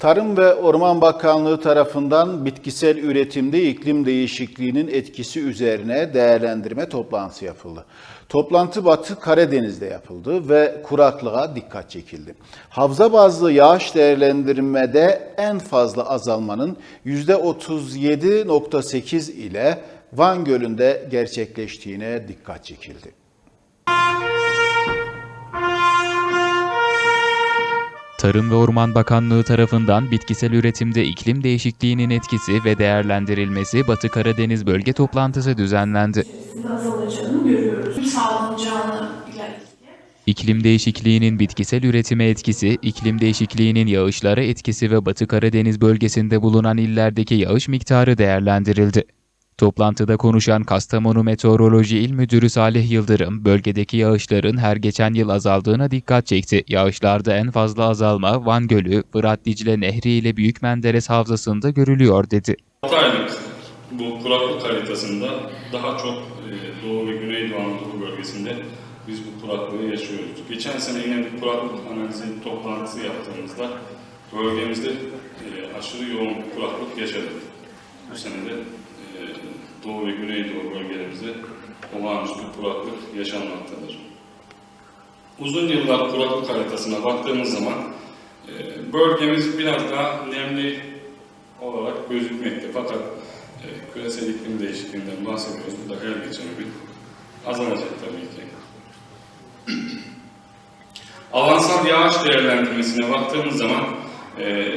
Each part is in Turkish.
Tarım ve Orman Bakanlığı tarafından bitkisel üretimde iklim değişikliğinin etkisi üzerine değerlendirme toplantısı yapıldı. Toplantı Batı Karadeniz'de yapıldı ve kuraklığa dikkat çekildi. Havza bazlı yağış değerlendirmede en fazla azalmanın %37.8 ile Van Gölü'nde gerçekleştiğine dikkat çekildi. Tarım ve Orman Bakanlığı tarafından bitkisel üretimde iklim değişikliğinin etkisi ve değerlendirilmesi Batı Karadeniz bölge toplantısı düzenlendi. İklim değişikliğinin bitkisel üretime etkisi, iklim değişikliğinin yağışlara etkisi ve Batı Karadeniz bölgesinde bulunan illerdeki yağış miktarı değerlendirildi. Toplantıda konuşan Kastamonu Meteoroloji İl Müdürü Salih Yıldırım, bölgedeki yağışların her geçen yıl azaldığına dikkat çekti. Yağışlarda en fazla azalma Van Gölü, Fırat Dicle Nehri ile Büyük Menderes Havzası'nda görülüyor dedi. 6 aylık bu kuraklık haritasında daha çok e, Doğu ve Güneydoğu Anadolu bölgesinde biz bu kuraklığı yaşıyoruz. Geçen sene yine bir kuraklık analizi toplantısı yaptığımızda bölgemizde e, aşırı yoğun kuraklık yaşadık. Bu sene de Doğu ve Güneydoğu bölgelerimizde olağanüstü kuraklık yaşanmaktadır. Uzun yıllar kuraklık haritasına baktığımız zaman e, bölgemiz biraz daha nemli olarak gözükmekte. Fakat e, küresel iklim değişikliğinden bahsediyoruz. Bu da her geçen gün azalacak tabii ki. Avansal yağış değerlendirmesine baktığımız zaman e,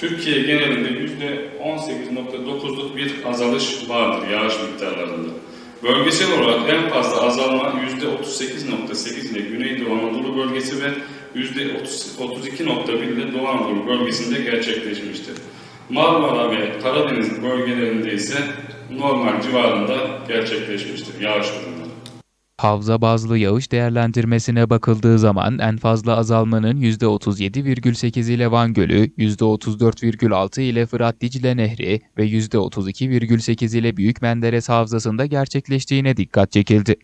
Türkiye genelinde %18.9'luk bir azalış vardır yağış miktarlarında. Bölgesel olarak en fazla azalma %38.8 ile Güneydoğu Anadolu bölgesi ve %32.1 ile Doğu Anadolu bölgesinde gerçekleşmiştir. Marmara ve Karadeniz bölgelerinde ise normal civarında gerçekleşmiştir yağış durumları. Havza bazlı yağış değerlendirmesine bakıldığı zaman en fazla azalmanın %37,8 ile Van Gölü, %34,6 ile Fırat Dicle Nehri ve %32,8 ile Büyük Menderes Havzası'nda gerçekleştiğine dikkat çekildi.